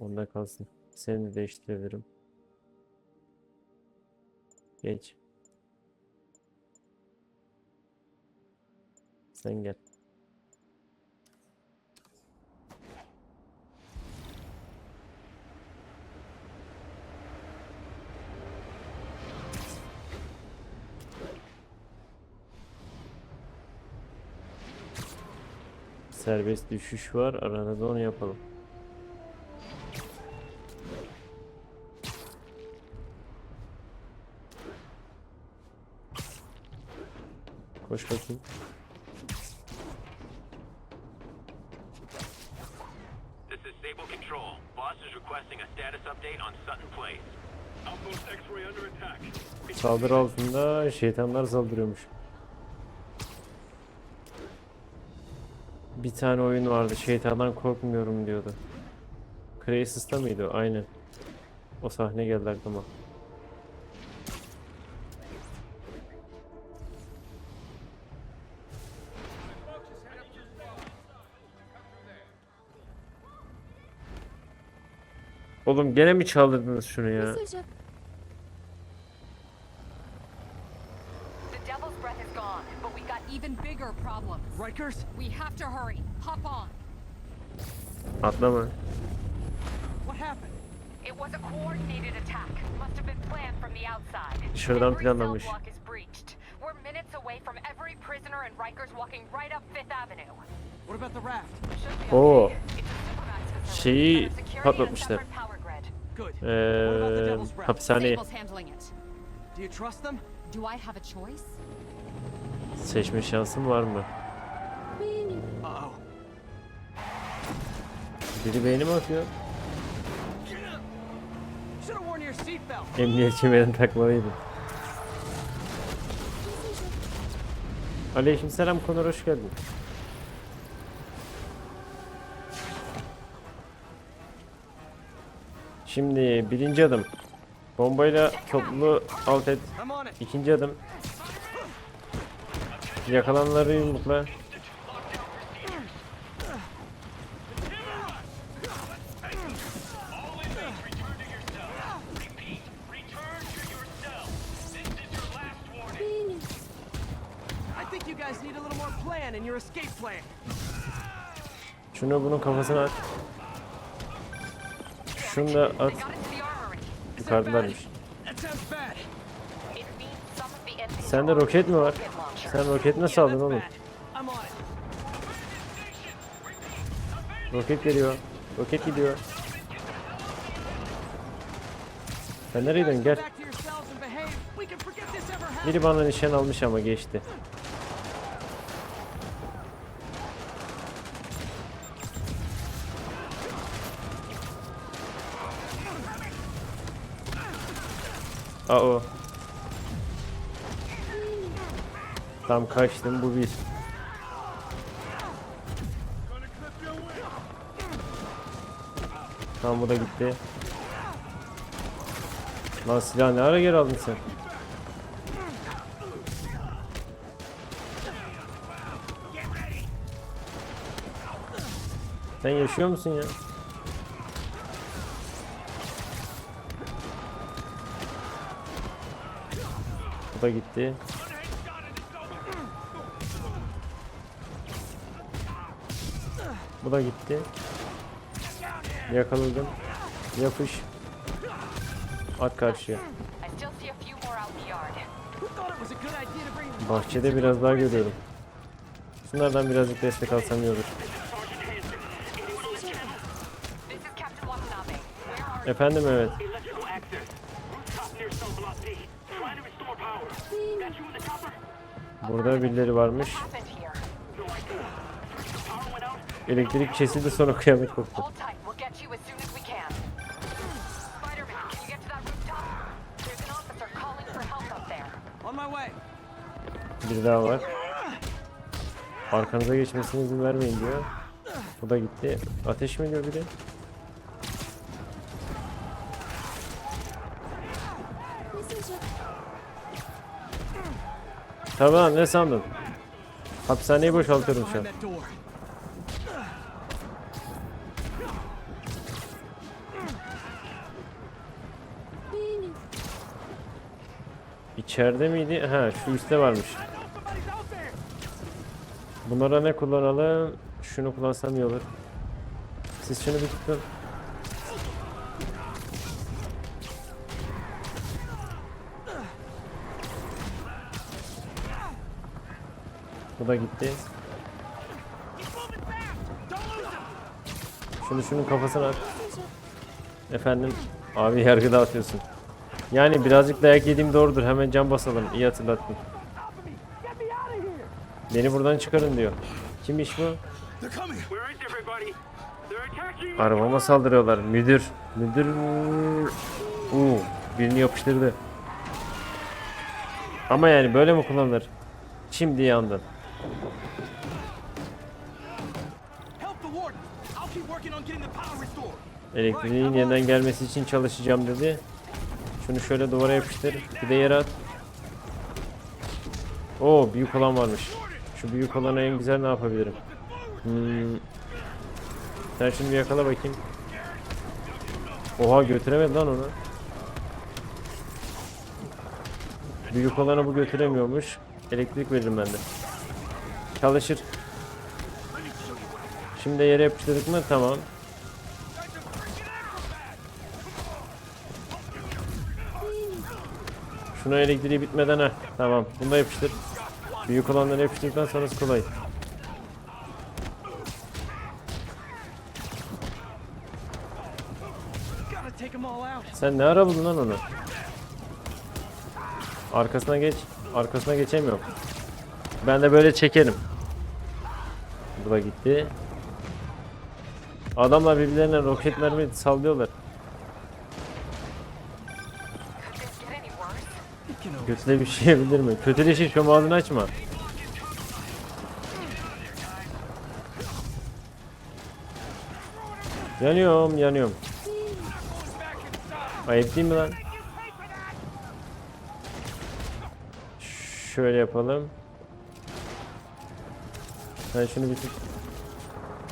Onda kalsın. Seni de değiştirebilirim. Geç. Sen gel. Serbest düşüş var. Arada da onu yapalım. Koş bakayım. This is Sable Control. Boss is requesting a status update on Sutton Place. Outpost X-ray under attack. Saldırı altında şeytanlar saldırıyormuş. Bir tane oyun vardı. Şeytandan korkmuyorum diyordu. Crassus'ta mıydı? Aynen. O sahne geldi aklıma. Oğlum gene mi çaldırdınız şunu ya? Problems. Rikers? We have to hurry. Hop on. Atlama. What happened? It was a coordinated attack. Must have been planned from the outside. Dışarıdan Every cell planlanmış. block is breached. We're minutes away from every prisoner and Rikers walking right up Fifth Avenue. What about the raft? Should be Oo. facility. Şeyi patlatmışlar. Separate power grid. Good. What about the Eee Devil's Breath? hapishaneyi Sable's handling it. Do you trust them? Do I have a choice? seçme şansım var mı? Benim. Uh-oh. Biri beynime atıyor. Should have worn your seatbelt. Emniyet kemerini takmalıydım. Aleykümselam Konur hoş geldin. Şimdi birinci adım. Bombayla topluluğu alt et. İkinci adım. Yakalananları yumrukla. Şunu bunun kafasına at. Şunu da at. Yukarıdalarmış. Sende roket mi var? Sen roket nasıl aldın oğlum? Roket geliyor. Roket gidiyor. Sen nereye? Gel. Biri bana nişan almış ama geçti. Aa. Tam kaçtım bu bir. Tamam bu da gitti. Lan silah ne ara geri aldın sen? Sen yaşıyor musun ya? Bu da gitti. Bu da gitti. Yakaladım. Yapış. At karşıya. Bahçede biraz daha görüyorum. Şunlardan birazcık destek alsam iyi olur. Efendim evet. Calling for help up there. On my way. Bir daha var. Arkanıza geçmesine izin vermeyin diyor. Bu da gitti. Ateş mi ediyor biri? Tabi lan ne sandın? Hapishaneyi boşaltıyorum şu an. İçeride miydi? Ha şu üstte varmış. Bunlara ne kullanalım? Şunu kullansam iyi olur. Siz şunu bir tutun. Bu da gitti. Şunu şunun kafasına at. Efendim abi yargı dağıtıyorsun. Yani birazcık dayak yediğim doğrudur. Hemen can basalım. İyi hatırlattın. Beni buradan çıkarın diyor. Kimmiş bu? Arabama saldırıyorlar. Müdür. Müdür. Uuu. Birini yapıştırdı. Ama yani böyle mi kullanılır? Şimdi yandın. Elektriğin yeniden gelmesi için çalışacağım dedi. Şunu şöyle duvara yapıştır. Bir de yere at. Oo büyük olan varmış. Şu büyük olanı en güzel ne yapabilirim? Hmm. Sen şimdi bir yakala bakayım. Oha götüremedi lan onu. Büyük olanı bu götüremiyormuş. Elektrik veririm ben de. Çalışır. Şimdi yere yapıştırdık mı? Tamam. Şuna elektriği bitmeden ha. Tamam. Bunu da yapıştır. Büyük olanları yapıştırdıktan sonrası kolay. Sen ne ara buldun lan onu? Arkasına geç. Arkasına geçemiyorum. Ben de böyle çekerim. Bu da gitti. Adamlar birbirlerine roket mermi sallıyorlar. Kötüle bir şey yapabilir mi? Kötüleşir şu ağzını açma. Yanıyorum, yanıyorum. Ayıp değil mi lan? Şöyle yapalım. Sen şunu bir tut.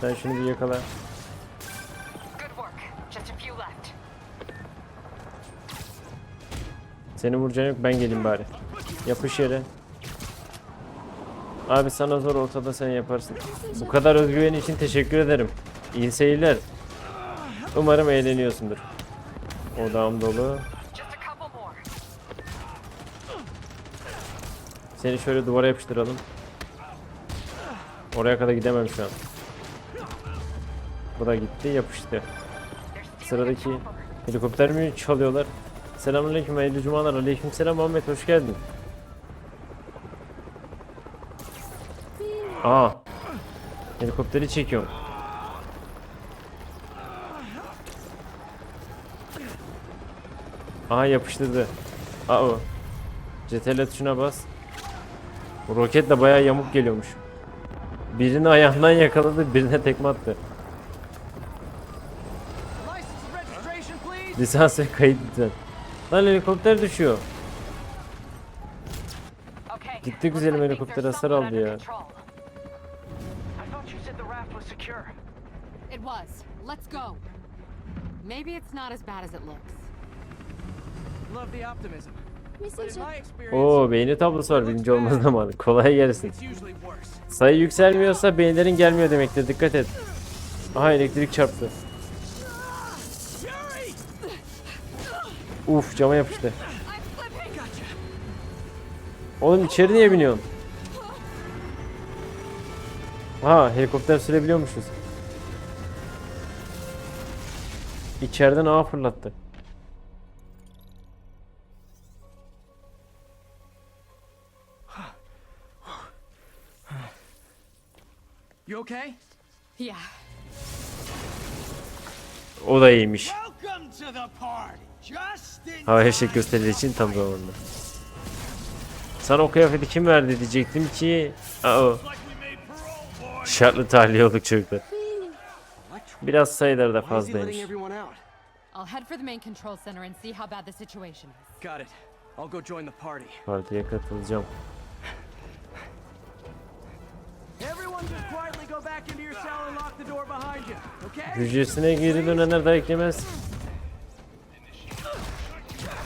Sen şunu bir yakala. Seni vuracağın yok ben geleyim bari. Yapış yere. Abi sana zor ortada sen yaparsın. Bu kadar özgüven için teşekkür ederim. İyi seyirler. Umarım eğleniyorsundur. Odağım dolu. Seni şöyle duvara yapıştıralım. Oraya kadar gidemem şu an. Bu da gitti yapıştı. Sıradaki helikopter mi çalıyorlar? Selamünaleyküm hayırlı cumalar. Aleykümselam Muhammed hoş geldin. Aa. Helikopteri çekiyorum. Aha yapıştırdı. Aa. CTRL tuşuna bas. Bu roket de bayağı yamuk geliyormuş. Birini ayağından yakaladı, birine tekme attı. Lisans ve kayıt lütfen. Lan helikopter düşüyor. Gitti güzelim helikopter hasar aldı ya. control. I thought you said the raft was secure. It was. Let's go. Maybe it's not as bad as it looks. Love the optimism. Oo beğeni tablosu var birinci olma zamanı. Kolay gelsin. Sayı yükselmiyorsa beğenilerin gelmiyor demektir. Dikkat et. Aha elektrik çarptı. Uf cama yapıştı. Oğlum içeri niye biniyorsun? Ha helikopter sürebiliyormuşuz. İçeriden ağa fırlattı. Okay? Yeah. O da iyiymiş. Hava eşek gösteri için tam zamanında. Sana o kıyafeti kim verdi diyecektim ki... Aa, o. Şartlı tahliye olduk çocuklar. Biraz sayıları da fazlaymış. everyone out? I'll head for the main control center and see how bad the situation is. Got it. I'll go join the party. Partiye katılacağım. Hücresine geri dönenler dayak yemez.